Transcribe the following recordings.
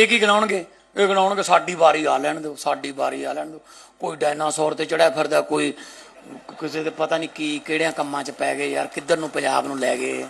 ਇਹ ਕੀ ਗਣਾਉਣਗੇ? ਇਹ ਗਣਾਉਣਗੇ ਸਾਡੀ ਵਾਰੀ ਆ ਲੈਣ ਦਿਓ, ਸਾਡੀ ਵਾਰੀ ਆ ਲੈਣ ਦਿਓ। ਕੋਈ ਡਾਇਨਾਸੌਰ ਤੇ ਚੜਿਆ ਫਿਰਦਾ, ਕੋਈ ਕਿਸੇ ਦੇ ਪਤਾ ਨਹੀਂ ਕੀ, ਕਿਹੜਿਆਂ ਕੰਮਾਂ 'ਚ ਪੈ ਗਏ ਯਾਰ, ਕਿੱਧਰ ਨੂੰ ਪੰਜਾਬ ਨੂੰ ਲੈ ਗਏ।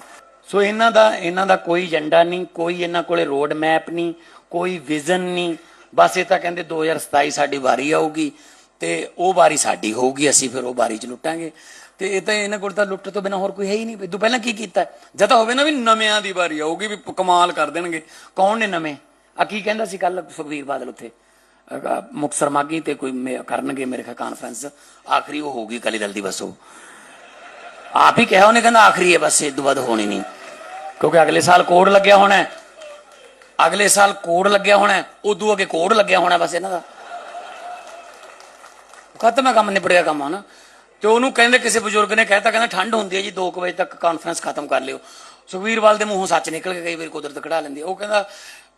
ਸੋ ਇਹਨਾਂ ਦਾ ਇਹਨਾਂ ਦਾ ਕੋਈ ਏਜੰਡਾ ਨਹੀਂ, ਕੋਈ ਇਹਨਾਂ ਕੋਲੇ ਰੋਡ ਮੈਪ ਨਹੀਂ, ਕੋਈ ਵਿਜ਼ਨ ਨਹੀਂ। ਬਸ ਇਹ ਤਾਂ ਕਹਿੰਦੇ 2027 ਸਾਡੀ ਵਾਰੀ ਆਊਗੀ ਤੇ ਉਹ ਵਾਰੀ ਸਾਡੀ ਹੋਊਗੀ, ਅਸੀਂ ਫਿਰ ਉਹ ਵਾਰੀ 'ਚ ਲੁੱਟਾਂਗੇ। ਤੇ ਇਹ ਤਾਂ ਇਹਨਾਂ ਕੋਲ ਤਾਂ ਲੁੱਟ ਤੋਂ ਬਿਨਾ ਹੋਰ ਕੋਈ ਹੈ ਹੀ ਨਹੀਂ। ਤੂੰ ਪਹਿਲਾਂ ਕੀ ਕੀਤਾ? ਜਦ ਤਾਂ ਹੋਵੇ ਨਾ ਵੀ ਨਵਿਆਂ ਦੀ ਵਾਰੀ ਆਊਗੀ, ਵੀ ਕਮਾਲ ਕਰ ਦੇਣਗੇ। ਕੌਣ ਨੇ ਨਵੇਂ? ਆ ਕੀ ਕਹਿੰਦਾ ਸੀ ਕੱਲ ਸੁਖਵੀਰ ਬਾਦਲ ਉੱਥੇ? ਅਹ ਮੁਕਤਸਰ ਮਾਗੀ ਤੇ ਕੋਈ ਮੇ- ਕਰਨਗੇ ਮੇਰੇ ਖਿਆਲ ਕਾਨਫਰੰਸ ਆਖਰੀ ਉਹ ਹੋਊਗੀ ਅਕਾਲੀ ਦਲ ਦੀ ਬਸ ਉਹ। ਆਪ ਹੀ ਕਿਹਾ ਉਹਨੇ, ਕਹਿੰਦਾ ਆਖਰੀ ਹੈ ਬਸ, ਇਹ ਤੋਂ ਵੱਧ ਹੋਣੀ ਨਹੀਂ। ਕਿਉਂਕਿ ਅਗਲੇ ਸਾਲ ਕੋਡ ਲੱਗਿਆ ਹੋਣਾ ਅਗਲੇ ਸਾਲ ਕੋਡ ਲੱਗਿਆ ਹੋਣਾ ਉਦੋਂ ਅੱਗੇ ਕੋਡ ਲੱਗਿਆ ਹੋਣਾ ਬਸ ਇਹਨਾਂ ਦਾ। ਖਤਮ ਹੈ ਕੰਮ ਨਿਬੜ ਗਿਆ ਕੰਮ, ਹਨਾ। ਤੇ ਉਹਨੂੰ ਕਹਿੰਦੇ ਕਿਸੇ ਬਜ਼ੁਰਗ ਨੇ ਕਹਿਤਾ, ਕਹਿੰਦਾ ਠੰਡ ਹੁੰਦੀ ਹੈ ਜੀ 2 ਵਜੇ ਤੱਕ ਕਾਨਫਰੰਸ ਖਤਮ ਕਰ ਲਿਓ। ਸੁਖਵੀਰਵਾਲ ਦੇ ਮੂੰਹੋਂ ਸੱਚ ਨਿਕਲ ਕੇ ਕਈ ਵਾਰੀ ਕੁਦਰਤ ਕਢਾ ਲੈਂਦੀ ਉਹ ਕਹਿੰਦਾ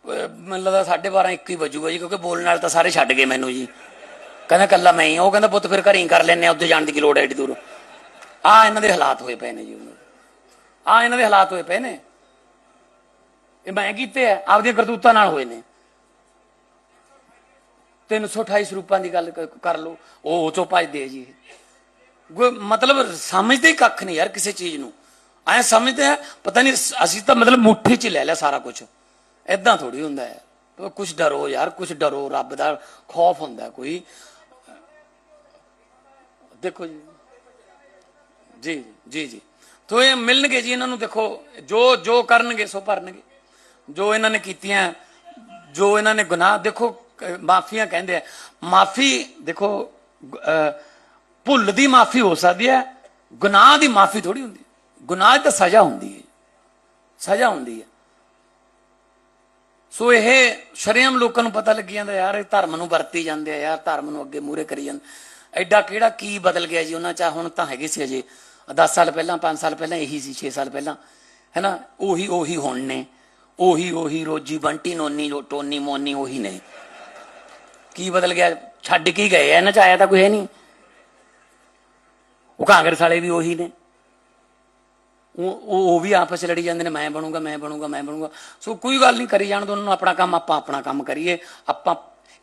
ਮੈਨੂੰ ਲੱਗਦਾ 12:30 1 ਹੀ ਵੱਜੂਗਾ ਜੀ, ਕਿਉਂਕਿ ਬੋਲਣ ਨਾਲ ਤਾਂ ਸਾਰੇ ਛੱਡ ਗਏ ਮੈਨੂੰ ਜੀ। ਕਹਿੰਦਾ ਕੱਲਾ ਮੈਂ ਹੀ ਉਹ ਕਹਿੰਦਾ, ਪੁੱਤ ਫਿਰ ਘਰੇ ਹੀ ਕਰ ਲੈਣੇ ਆ ਉੱਥੇ ਜਾਣ ਦੀ ਕੀ ਲੋੜ ਹੈ ਏਡੀ ਦੂਰ? ਆ ਇਹਨਾਂ ਦੇ ਹਾਲਾਤ ਹੋਏ ਪਏ ਨੇ ਜੀ ਆ ਇਹਨਾਂ ਦੇ ਹਾਲਾਤ ਹੋਏ ਪਏ ਨੇ। ਇਹ ਮੈਂ ਕੀਤੇ ਆ, ਆਪਦੀਆਂ ਕਰਤੂਤਾਂ ਨਾਲ ਹੋਏ ਨੇ। 328 ਸਰੂਪਾਂ ਦੀ ਗੱਲ ਕਰ ਲਓ। ਉਹ ਉਹ ਚੋਂ ਭਜਦੇ ਜੀ। ਮਤਲਬ ਸਮਝਦੇ ਹੀ ਕੱਖ ਨਹੀਂ ਯਾਰ ਕਿਸੇ ਚੀਜ਼ ਨੂੰ। ਐ ਸਮਝਦੇ ਆ, ਪਤਾ ਨਹੀਂ, ਅਸੀਂ ਤਾਂ ਮਤਲਬ ਮੁੱਠੀ 'ਚ ਲੈ ਲਿਆ ਸਾਰਾ ਕੁਝ ਐਦਾਂ ਥੋੜੀ ਹੁੰਦਾ ਹੈ। ਕੁਝ ਡਰੋ ਯਾਰ ਕੁਝ ਡਰੋ, ਰੱਬ ਦਾ ਖੌਫ ਹੁੰਦਾ ਕੋਈ। ਦੇਖੋ ਜੀ। ਜੀ ਜੀ ਜੀ। ਤੋ ਇਹ ਮਿਲਣਗੇ ਜੀ ਇਹਨਾਂ ਨੂੰ ਦੇਖੋ, ਜੋ ਜੋ ਕਰਨਗੇ ਸੋ ਭਰਨਗੇ। ਜੋ ਇਹਨਾਂ ਨੇ ਕੀਤੀਆਂ, ਜੋ ਇਹਨਾਂ ਨੇ ਗੁਨਾਹ, ਦੇਖੋ ਮਾਫੀਆਂ ਕਹਿੰਦੇ ਆ। ਮਾਫੀ ਦੇਖੋ ਭੁੱਲ ਦੀ ਮਾਫੀ ਹੋ ਸਕਦੀ ਹੈ, ਗੁਨਾਹ ਦੀ ਮਾਫੀ ਥੋੜੀ ਹੁੰਦੀ ਗੁਨਾਹ ਤਾਂ ਸਜ਼ਾ ਹੁੰਦੀ ਹੈ। ਸਜ਼ਾ ਹੁੰਦੀ ਹੈ। ਸੋ ਇਹ ਸ਼ਰੇਆਮ ਲੋਕਾਂ ਨੂੰ ਪਤਾ ਲੱਗੀ ਜਾਂਦਾ, ਯਾਰ ਇਹ ਧਰਮ ਨੂੰ ਵਰਤੀ ਜਾਂਦੇ ਆ, ਯਾਰ ਧਰਮ ਨੂੰ ਅੱਗੇ ਮੂਰੇ ਕਰੀ ਜਾਂਦੇ। ਐਡਾ ਕਿਹੜਾ ਕੀ ਬਦਲ ਗਿਆ ਜੀ, ਉਹਨਾਂ ਚ ਹੁਣ ਤਾਂ ਹੈਗੇ ਸੀ ਅਜੇ। 10 ਸਾਲ ਪਹਿਲਾਂ 5 ਸਾਲ ਪਹਿਲਾਂ ਇਹੀ ਸੀ 6 ਸਾਲ ਪਹਿਲਾਂ। ਹੈਨਾ? ਉਹੀ ਉਹੀ ਹੁਣ ਨੇ। ਉਹੀ ਉਹੀ ਰੋਜੀ ਬੰਟੀ, ਨੋਨੀ ਲੋ- ਟੋਨੀ, ਮੋਨੀ, ਉਹੀ ਨੇ। ਕੀ ਬਦਲ ਗਿਆ? ਛੱਡ ਕੇ ਗਏ ਇਹਨਾਂ ਚ ਆਇਆ ਤਾਂ ਕੋਈ ਹੈ ਨਹੀਂ। ਉਹ ਕਾਂਗਰਸ ਵਾਲੇ ਵੀ ਉਹੀ ਨੇ। ਉਹ ਉਹ ਵੀ ਆਪਸ 'ਚ ਲੜੀ ਜਾਂਦੇ ਨੇ, ਮੈਂ ਬਣੂਗਾ ਮੈਂ ਬਣੂਗਾ, ਮੈਂ ਬਣੂੰਗਾ। ਸੋ ਕੋਈ ਗੱਲ ਨਹੀਂ ਕਰੀ ਜਾਣ ਦੋ, ਉਹਨਾਂ ਨੂੰ ਆਪਣਾ ਕੰਮ, ਆਪਾਂ ਆਪਣਾ ਕੰਮ ਕਰੀਏ। ਆਪਾਂ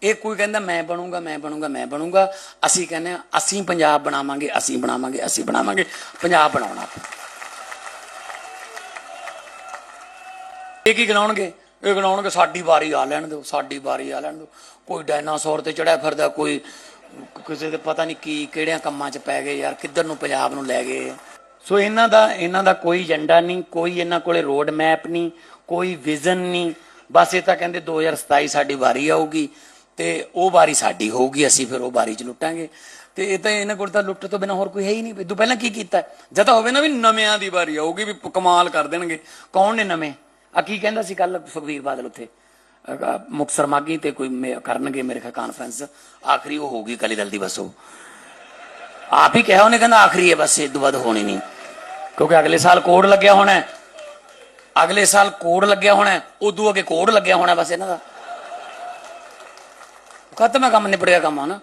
ਇਹ ਕੋਈ ਕਹਿੰਦਾ, ਮੈਂ ਬਣੂੰਗਾ ਮੈਂ ਬਣੂੰਗਾ ਮੈਂ ਬਣੂੰਗਾ। ਅਸੀਂ ਕਹਿੰਦੇ ਆ ਅਸੀਂ ਪੰਜਾਬ ਬਣਾਵਾਂਗੇ, ਅਸੀਂ ਬਣਾਵਾਂਗੇ ਅਸੀਂ ਬਣਾਵਾਂਗੇ। ਪੰਜਾਬ ਬਣਾਉਣਾ। ਇਹ ਕੀ ਗਣਾਉਣਗੇ? ਇਹ ਗਣਾਉਣਗੇ, ਸਾਡੀ ਵਾਰੀ ਆ ਲੈਣ ਦਿਓ, ਸਾਡੀ ਵਾਰੀ ਆ ਲੈਣ ਦਿਓ। ਕੋਈ ਡਾਇਨਾਸੌਰ ਤੇ ਚੜਿਆ ਫਿਰਦਾ, ਕੋਈ ਕਿਸੇ ਦੇ ਪਤਾ ਨਹੀਂ ਕੀ, ਕਿਹੜਿਆਂ ਕੰਮਾਂ 'ਚ ਪੈ ਗਏ ਯਾਰ, ਕਿੱਧਰ ਨੂੰ ਪੰਜਾਬ ਨੂੰ ਲੈ ਗਏ। ਸੋ ਇਹਨਾਂ ਦਾ ਇਹਨਾਂ ਦਾ ਕੋਈ ਏਜੰਡਾ ਨਹੀਂ, ਕੋਈ ਇਹਨਾਂ ਕੋਲੇ ਰੋਡ ਮੈਪ ਨਹੀਂ, ਕੋਈ ਵਿਜ਼ਨ ਨਹੀਂ। ਬਸ ਇਹ ਤਾਂ ਕਹਿੰਦੇ 2027 ਸਾਡੀ ਵਾਰੀ ਆਊਗੀ ਤੇ ਉਹ ਵਾਰੀ ਸਾਡੀ ਹੋਊਗੀ, ਅਸੀਂ ਫਿਰ ਉਹ ਵਾਰੀ 'ਚ ਲੁੱਟਾਂਗੇ। ਤੇ ਇਹ ਤਾਂ ਇਹਨਾਂ ਕੋਲ ਤਾਂ ਲੁੱਟ ਤੋਂ ਬਿਨਾ ਹੋਰ ਕੋਈ ਹੈ ਹੀ ਨਹੀਂ। ਤੂੰ ਪਹਿਲਾਂ ਕੀ ਕੀਤਾ? ਜਦ ਤਾਂ ਹੋਵੇ ਨਾ ਵੀ ਨਵਿਆਂ ਦੀ ਵਾਰੀ ਆਊਗੀ, ਵੀ ਕਮਾਲ ਕਰ ਦੇਣਗੇ। ਕੌਣ ਨੇ ਨਵੇਂ? ਆ ਕੀ ਕਹਿੰਦਾ ਸੀ ਕੱਲ ਸੁਖਵੀਰ ਬਾਦਲ ਉੱਥੇ? ਅਹ ਮੁਕਤਸਰ ਮਾਗੀ ਤੇ ਕੋਈ ਮੇ- ਕਰਨਗੇ ਮੇਰੇ ਖਿਆਲ ਕਾਨਫਰੰਸ ਆਖਰੀ ਉਹ ਹੋਊਗੀ ਅਕਾਲੀ ਦਲ ਦੀ ਬਸ ਉਹ। ਆਪ ਹੀ ਕਿਹਾ ਉਹਨੇ, ਕਹਿੰਦਾ ਆਖਰੀ ਹੈ ਬਸ, ਇਹ ਤੋਂ ਬਾਅਦ ਹੋਣੀ ਨਹੀਂ। ਕਿਉਂਕਿ ਅਗਲੇ ਸਾਲ ਕੋਡ ਲੱਗਿਆ ਹੋਣਾ ਅਗਲੇ ਸਾਲ ਕੋਡ ਲੱਗਿਆ ਹੋਣਾ ਉਦੋਂ ਅੱਗੇ ਕੋਡ ਲੱਗਿਆ ਹੋਣਾ ਬਸ ਇਹਨਾਂ ਦਾ। ਖਤਮ ਹੈ ਕੰਮ, ਨਿਬੜ ਕੰਮ ਹਨਾ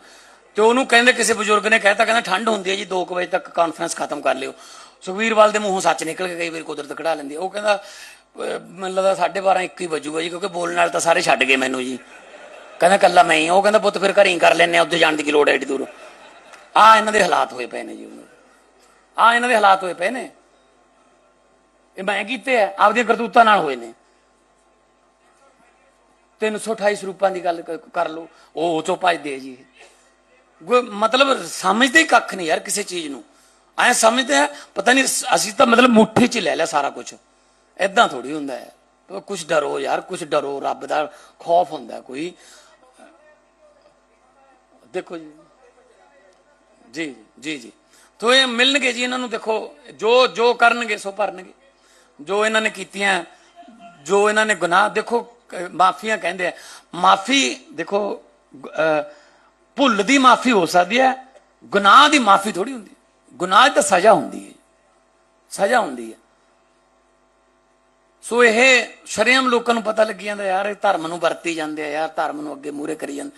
ਤੇ ਉਹਨੂੰ ਕਹਿੰਦੇ ਕਿਸੇ ਬਜ਼ੁਰਗ ਨੇ ਕਹਿਤਾ, ਕਹਿੰਦਾ ਠੰਡ ਹੁੰਦੀ ਹੈ ਜੀ 2 ਵਜੇ ਤੱਕ ਕਾਨਫਰੰਸ ਖਤਮ ਕਰ ਲਿਓ। ਸੁਖਵੀਰਵਾਲ ਦੇ ਮੂੰਹੋਂ ਸੱਚ ਨਿਕਲ ਕੇ ਕਈ ਵਾਰੀ ਕੁਦਰਤ ਕਢਾ ਲੈਂਦੀ ਉਹ ਕਹਿੰਦਾ ਮੈਨੂੰ ਲੱਗਦਾ 12:30 1 ਹੀ ਵਜੂਗਾ ਜੀ, ਕਿਉਂਕਿ ਬੋਲਣ ਨਾਲ ਤਾਂ ਸਾਰੇ ਛੱਡ ਗਏ ਮੈਨੂੰ ਜੀ। ਕਹਿੰਦਾ ਕੱਲਾ ਮੈਂ ਹੀ ਉਹ ਕਹਿੰਦਾ, ਪੁੱਤ ਫਿਰ ਘਰੇ ਹੀ ਕਰ ਲੈਣੇ ਆ ਉੱਥੇ ਜਾਣ ਦੀ ਕੀ ਲੋੜ ਹੈ ਏਡੀ ਦੂਰ। ਆ ਇਹਨਾਂ ਦੇ ਹਾਲਾਤ ਹੋਏ ਪਏ ਨੇ ਜੀ ਆ ਇਹਨਾਂ ਦੇ ਹਾਲਾਤ ਹੋਏ ਪਏ ਨੇ। ਇਹ ਮੈਂ ਕੀਤੇ ਆ, ਆਪਦੀਆਂ ਕਰਤੂਤਾਂ ਨਾਲ ਹੋਏ ਨੇ। 328 ਸਰੂਪਾਂ ਦੀ ਗੱਲ ਕਰ ਲਓ, ਉਹ ਉਹ ਚੋਂ ਭਜਦੇ ਜੀ। ਮਤਲਬ ਸਮਝਦੇ ਕੱਖ ਨਹੀਂ ਯਾਰ ਕਿਸੇ ਚੀਜ਼ ਨੂੰ। ਐ ਸਮਝਦੇ ਆ, ਪਤਾ ਨਹੀਂ ਅਸੀਂ ਤਾਂ ਮਤਲਬ ਮੁੱਠੇ 'ਚ ਲੈ ਲਿਆ ਸਾਰਾ ਕੁਝ ਐਦਾਂ ਥੋੜੀ ਹੁੰਦਾ ਹੈ। ਕੁਝ ਡਰੋ ਯਾਰ ਕੁਝ ਡਰੋ, ਰੱਬ ਦਾ ਖੌਫ ਹੁੰਦਾ ਕੋਈ। ਦੇਖੋ ਜੀ। ਜੀ ਜੀ ਜੀ। ਤੋ ਇਹ ਮਿਲਣਗੇ ਜੀ, ਇਹਨਾਂ ਨੂੰ ਦੇਖੋ, ਜੋ ਜੋ ਕਰਨਗੇ, ਸੋ ਭਰਨਗੇ। ਜੋ ਇਹਨਾਂ ਨੇ ਕੀਤੀਆਂ ਜੋ ਇਹਨਾਂ ਨੇ ਗੁਨਾਹ ਦੇਖੋ ਮਾਫੀਆਂ ਕਹਿੰਦੇ ਆ। ਮਾਫੀ ਦੇਖੋ ਅਹ, ਭੁੱਲ ਦੀ ਮਾਫੀ ਹੋ ਸਕਦੀ ਹੈ ਗੁਨਾਹ ਦੀ ਮਾਫੀ ਥੋੜੀ ਹੁੰਦੀ ਗੁਨਾਹ ਤਾਂ ਸਜ਼ਾ ਹੁੰਦੀ ਹੈ। ਸਜ਼ਾ ਹੁੰਦੀ ਹੈ। ਸੋ ਇਹ ਸ਼ਰੇਆਮ ਲੋਕਾਂ ਨੂੰ ਪਤਾ ਲੱਗੀ ਜਾਂਦਾ ਯਾਰ ਇਹ ਧਰਮ ਨੂੰ ਵਰਤੀ ਜਾਂਦੇ ਆ ਯਾਰ ਧਰਮ ਨੂੰ ਅੱਗੇ ਮੂਰੇ ਕਰੀ ਜਾਂਦੇ।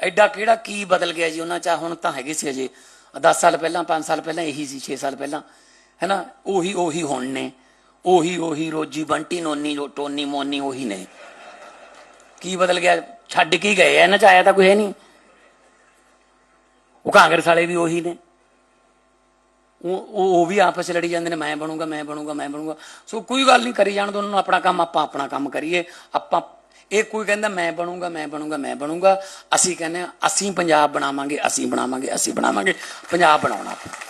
ਐਡਾ ਕਿਹੜਾ ਕੀ ਬਦਲ ਗਿਆ ਜੀ ਉਹਨਾਂ ਚ ਹੁਣ ਤਾਂ ਹੈਗੇ ਸੀ ਅਜੇ। 10 ਸਾਲ ਪਹਿਲਾਂ 5 ਸਾਲ ਪਹਿਲਾਂ ਇਹੀ ਸੀ 6 ਸਾਲ ਪਹਿਲਾਂ। ਹੈਨਾ? ਉਹੀ ਉਹੀ ਹੁਣ ਨੇ। ਉਹੀ ਉਹੀ ਰੋਜੀ ਬੰਟੀ ਨੋਨੀ ਲੋ- ਟੋਨੀ ਮੋਨੀ ਉਹੀ ਨੇ। ਕੀ ਬਦਲ ਗਿਆ? ਛੱਡ ਕੇ ਗਏ ਆ, ਇਹਨਾਂ ਚ ਆਇਆ ਤਾਂ ਕੋਈ ਹੈ ਨਹੀਂ। ਉਹ ਕਾਂਗਰਸ ਵਾਲੇ ਵੀ ਉਹੀ ਨੇ। ਉਹ ਉਹ ਵੀ ਆਪਸ 'ਚ ਲੜੀ ਜਾਂਦੇ ਨੇ ਮੈਂ ਬਣੂਗਾ ਮੈਂ ਬਣੂਗਾ ਮੈਂ ਬਣੂਗਾ। ਸੋ ਕੋਈ ਗੱਲ ਨਹੀਂ ਕਰੀ ਜਾਣ ਦੋ ਉਹਨਾਂ ਨੂੰ ਆਪਣਾ ਕੰਮ ਆਪਾਂ ਆਪਣਾ ਕੰਮ ਕਰੀਏ। ਆਪਾਂ ਇਹ ਕੋਈ ਕਹਿੰਦਾ ਮੈਂ ਬਣੂਗਾ ਮੈਂ ਬਣੂਗਾ ਮੈਂ ਬਣੂਗਾ। ਅਸੀਂ ਕਹਿੰਦੇ ਹਾਂ, ਅਸੀਂ ਪੰਜਾਬ ਬਣਾਵਾਂਗੇ ਅਸੀਂ ਬਣਾਵਾਂਗੇ ਅਸੀਂ ਬਣਾਵਾਂਗੇ। ਪੰਜਾਬ ਬਣਾਉਣਾ। ਆਪਾਂ